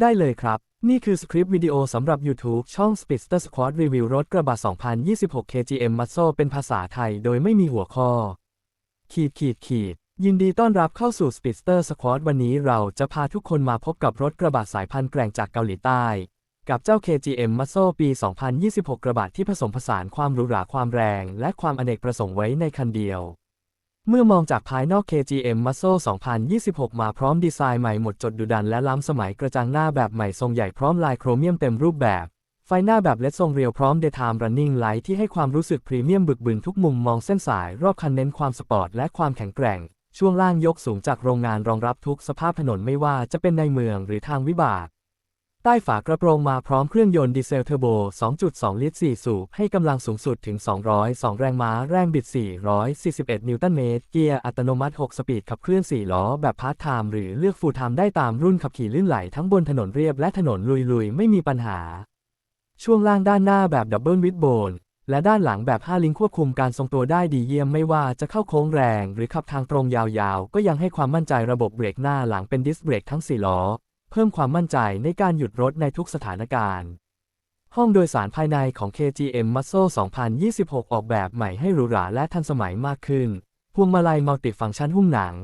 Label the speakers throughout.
Speaker 1: ได้เลยครับ นี่คือสคริปต์วิดีโอสำหรับ YouTube ช่อง Speedster Squad รีวิวรถกระบะ 2026 KGM Muscle เป็นภาษาไทยโดยไม่มีหัวข้อ ขีดขีดขีด ยินดีต้อนรับเข้าสู่ Speedster Squad วันนี้เราจะพาทุกคนมาพบกับรถกระบะสายพันธุ์แกร่งจากเกาหลีใต้ กับเจ้า KGM Muscle ปี 2026 กระบะที่ผสมผสานความหรูหราความแรง และความอเนกประสงค์ไว้ในคันเดียว เมื่อมองจากภายนอก KGM Muscle 2026 มาพร้อมดีไซน์ใหม่หมดจดดุดันและล้ำสมัยกระจังหน้าแบบใหม่ทรงใหญ่พร้อมลายโครเมียมเต็มรูปแบบ ไฟหน้าแบบเลดทรงเรียวพร้อม Daytime Running Light ที่ให้ความรู้สึกพรีเมียมบึกบึนทุกมุมมองเส้นสาย รอบคันเน้นความสปอร์ตและความแข็งแกร่ง ช่วงล่างยกสูงจากโรงงานรองรับทุกสภาพถนนไม่ว่าจะเป็นในเมืองหรือทางวิบาก ใต้ฝากระโปรงมาพร้อมเครื่องยนต์ดีเซลเทอร์โบ 2.2 ลิตร 4 สูบ ให้กำลังสูงสุดถึง 202 แรงม้า แรงบิด 441 นิวตันเมตร เกียร์อัตโนมัติ 6 สปีดขับเคลื่อน 4 ล้อ แบบพาร์ทไทม์หรือเลือกฟูลไทม์ได้ตามรุ่นขับขี่ลื่นไหลทั้งบนถนนเรียบและถนนลุยๆ ไม่มีปัญหา ช่วงล่างด้านหน้าแบบดับเบิลวิดโบนและด้านหลังแบบ 5 ลิงก์ควบคุมการทรงตัวได้ดีเยี่ยมไม่ว่าจะเข้าโค้งแรง หรือขับทางตรงยาวๆ ก็ยังให้ความมั่นใจระบบเบรกหน้าหลังเป็นดิสเบรกทั้ง 4 ล้อ เพิ่มความมั่นใจในการหยุดรถในทุกสถานการณ์ ห้องโดยสารภายในของ KGM Muscle 2026 ออกแบบใหม่ให้หรูหราและทันสมัยมากขึ้น พวงมาลัยมัลติฟังก์ชันหุ้มหนัง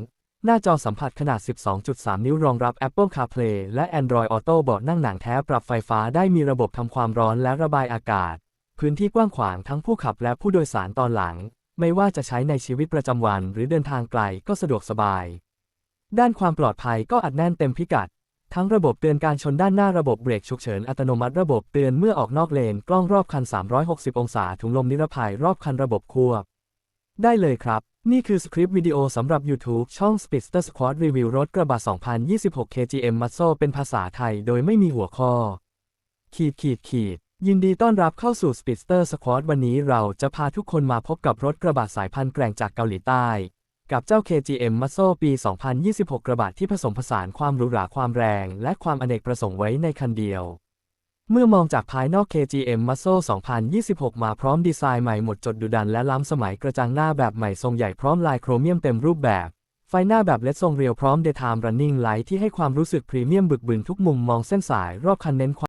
Speaker 1: หน้าจอสัมผัสขนาด 12.3 นิ้วรองรับ Apple CarPlay และ Android Auto เบาะนั่งหนังแท้ปรับไฟฟ้าได้มีระบบทำความร้อนและระบายอากาศ พื้นที่กว้างขวางทั้งผู้ขับและผู้โดยสารตอนหลัง ไม่ว่าจะใช้ในชีวิตประจำวัน หรือเดินทางไกลก็สะดวกสบาย ด้านความปลอดภัยก็อัดแน่นเต็มพิกัด ทั้งระบบเตือนการชนด้านหน้าระบบเบรกฉุกเฉินอัตโนมัติระบบเตือนเมื่อออกนอกเลน กล้องรอบคัน 360 องศาถุงลมนิรภัยรอบคันระบบควบ ได้เลยครับ นี่คือสคริปต์วิดีโอสำหรับ YouTube ช่อง Speedster Squad รีวิวรถกระบะ 2026 KGM Muscle เป็นภาษาไทยโดยไม่มีหัวข้อ ขีดขีดขีดยินดีต้อนรับเข้าสู่ Speedster Squad วันนี้เราจะพาทุกคนมาพบกับรถกระบะสายพันธุ์แกร่งจากเกาหลีใต้ กับเจ้า KGM Muscle ปี 2026 กระบะที่ผสมผสานความหรูหราความแรง และความอเนกประสงค์ไว้ในคันเดียว เมื่อมองจากภายนอก KGM Muscle 2026 มาพร้อมดีไซน์ใหม่หมดจดดุดันและล้ำสมัยกระจังหน้าแบบใหม่ทรงใหญ่พร้อมลายโครเมียมเต็มรูปแบบ ไฟหน้าแบบเลดทรงเรียวพร้อม Daytime Running Light ที่ให้ความรู้สึกพรีเมียมบึกบึนทุกมุมมองเส้นสายรอบคันเน้นความ